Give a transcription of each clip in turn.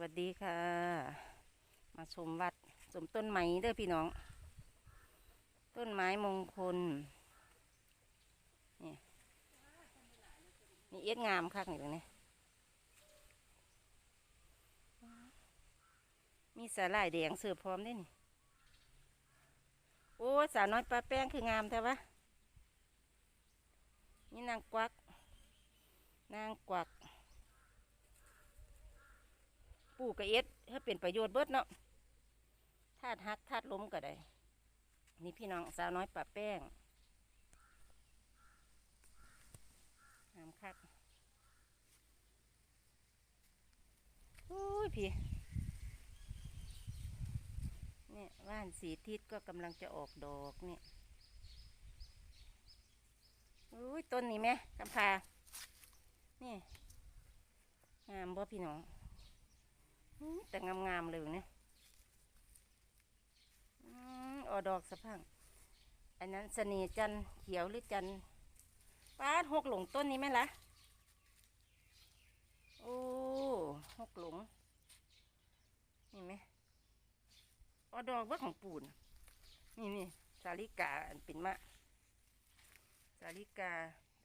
วัสดีค่ะ มาชมวัดชมต้นไม้เด้อพี่น้อง ต้นไม้มงคลนี่มีเอ็ดงามคักนี่ตรงนี้มีสาหร่ายแดงเสือพร้อมด้วยนี่โอ้สาวน้อยปลาแป้งคืองามแต่วะนี่นางกวัก นางกวัก ปลู กกระเอ็ดให้เป็นประโยชน์เบิดเนาะธาตุฮักธาตุล้มก็ได้ นี่พี่น้องสาวน้อยปะแป้งงามคักโอ้ยพี่เนี่ยว่านสีทิศก็กำลังจะออกดอกเนี่ยโอ้ยต้นนี้ไหมกำพานี่งามบ่พี่น้อง แต่งามๆเลยเนี่ยออดอกสะพัง อันนั้นเสน่จันเขียวหรือจันป้าหกหลงต้นนี้ไหมล่ะ โอ้หกหลงเห็นไหมออดอกเบิกของปูน นี่นี่สาลิกาอันเป็นมะ สาลิกา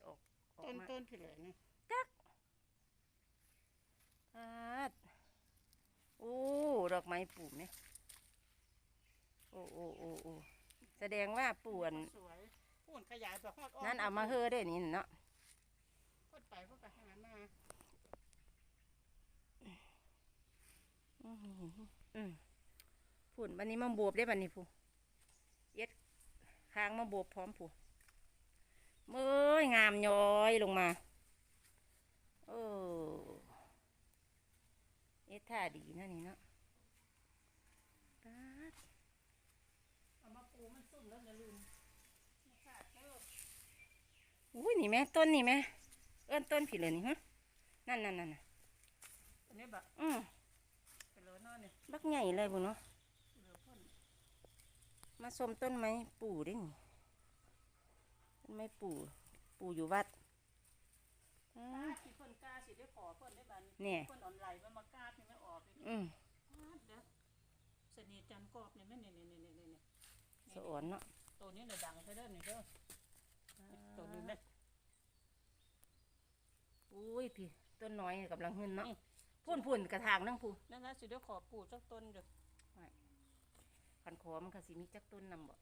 ออกออกต้นต้นพี่เลยนะ อาดโอ้ ด อกไม้ปลูกเนี่ยโอ้โอ้โอ้โอ้แสดงว่าป่วนสวยพูนขยายไปฮอดนั่นเอามาเฮอได้นี่เนาะพูดไปพูดไปหามาอื้อหืออืมพุ่นวันนี้มาบวบได้บันนี้ผู้เย็ดค้างมาบวบพร้อมผู้เมื่อยงามย้อยลงมาโอ้เอ็ดท่าดีนะนี่เนาะป๊าด เอามาปู มันซุ่มแล้วอย่าลืมขาดเด้ออุ้ยนี่แม่ต้นนี่แม่เอิ้นต้นผิดเลยนี่ฮะนั่นนั่นนั่นน่ะอันนี้แบบอืมไปเลยนอนนี่บักใหญ่เลยบุเนาะเหลือพ่นมาชมต้นไม้ปู่ได้นี่ต้นไม้ปู่ปู่อยู่วัดอืกล้ามสิพ่นกล้าสิได้ขอพ่นได้บันเนี่ยพ่นออนไลน์มันมากล้าพี่ไม่ออกเลยนี่อืมอ้าวเด้อเสน่ห์จันทร์กรอบเนี่ยแม่เนี่ยเนี่ยเนี่ยเนี่ยเนี่ย สะอ่อนเนาะตัวนี้เนี่ยดังใช่เด้อนี่เด้อตัวนี้เนี่ยอุ้ยพี่ต้นน้อยกำลังหึนเนาะพุ่นพุ่นกระถางนั่งผู้นั่นนะสิได้ขอปลูกสักต้นเด้อคันขอมันก็สิมีจักต้นนำบ่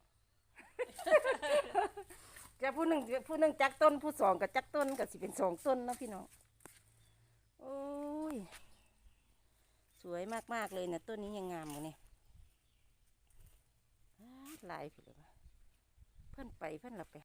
จะผู้หนึ่งผู้หนึ่งจักต้นผู้สองกับจักต้นก็สิเป็นสองต้นเนาะพี่น้องโอ้ยสวยมากๆเลยนะต้นนี้ยังงามอยู่เนี่ยอ้า หลายพี่เลยวะเพื่อนไปเพื่อนหลับไป